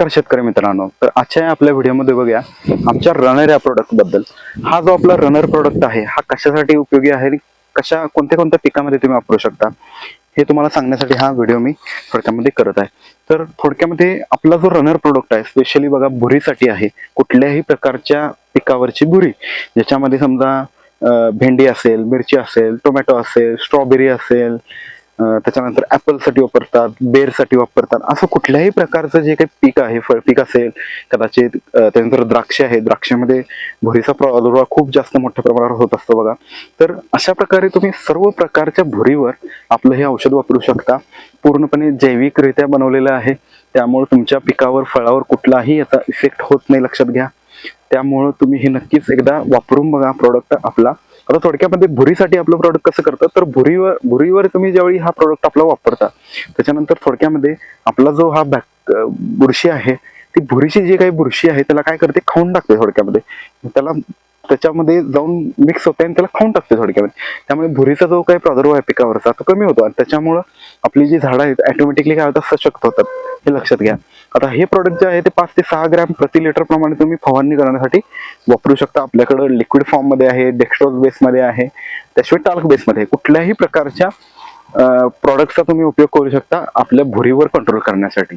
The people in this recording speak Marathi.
नमस्कार शेतकरी मित्रांनो. तर आजच्या या आपल्या व्हिडिओमध्ये बघूया आमच्या रनर या प्रोडक्टबद्दल. हा जो आपला रनर प्रोडक्ट आहे हा कशासाठी उपयोगी आहे कशा कोणत्या कोणत्या पिकामध्ये तुम्ही वापरू शकता हे तुम्हाला सांगण्यासाठी हा व्हिडिओ मी थोडक्यामध्ये करत आहे. तर थोडक्यामध्ये आपला जो रनर प्रोडक्ट आहे स्पेशली बघा भुरीसाठी आहे. कुठल्याही प्रकारच्या पिकावरची भुरी ज्याच्यामध्ये समजा भेंडी असेल मिरची असेल टोमॅटो असेल स्ट्रॉबेरी असेल त्याच्यानंतर ॲपलसाठी वापरतात बेरसाठी वापरतात. असं कुठल्याही प्रकारचं जे काही पीक आहे फळ पीक असेल कदाचित त्यानंतर द्राक्ष आहे द्राक्षामध्ये भुरीचा प्रादुर्भाव खूप जास्त मोठ्या प्रमाणावर होत असतो बघा. तर अशा प्रकारे तुम्ही सर्व प्रकारच्या भुरीवर आपलं हे औषध वापरू शकता. पूर्णपणे जैविकरित्या बनवलेलं आहे. त्यामुळे तुमच्या पिकावर फळावर कुठलाही याचा इफेक्ट होत नाही लक्षात घ्या. त्यामुळं तुम्ही हे नक्कीच एकदा वापरून बघा प्रोडक्ट आपला. आता थोडक्यामध्ये भुरीसाठी आपलं प्रोडक्ट कसं करतं तर भुरीवर भुरीवर तुम्ही ज्यावेळी हा प्रोडक्ट आपला वापरता त्याच्यानंतर थोडक्यामध्ये आपला जो हा बॅक बुरशी आहे ती भुरीची जी काही बुरशी आहे त्याला काय करते? खाऊन टाकते थोडक्यामध्ये. त्याला त्याच्यामध्ये जाऊन मिक्स होते आणि त्याला खाऊन टाकते थोडक्यामध्ये त्यामुळे भुरीचा जो काही प्रादुर्भाव आहे पिकावरचा तो कमी होतो. आणि त्याच्यामुळं आपली जी झाडं आहेत ऑटोमॅटिकली काय होतात सशक्त होतात. हे लक्षात घ्या. आता हे प्रोडक्ट जे आहे ते पाच ते सहा ग्रॅम प्रति लिटर प्रमाणे तुम्ही फवारणी करण्यासाठी वापरू शकता. आपल्याकडं लिक्विड फॉर्ममध्ये आहे डेक्स्ट्रोज बेसमध्ये आहे त्याशिवाय टाल्क बेसमध्ये आहे. कुठल्याही प्रकारच्या प्रॉडक्टचा तुम्ही उपयोग करू शकता आपल्या भुरीवर कंट्रोल करण्यासाठी.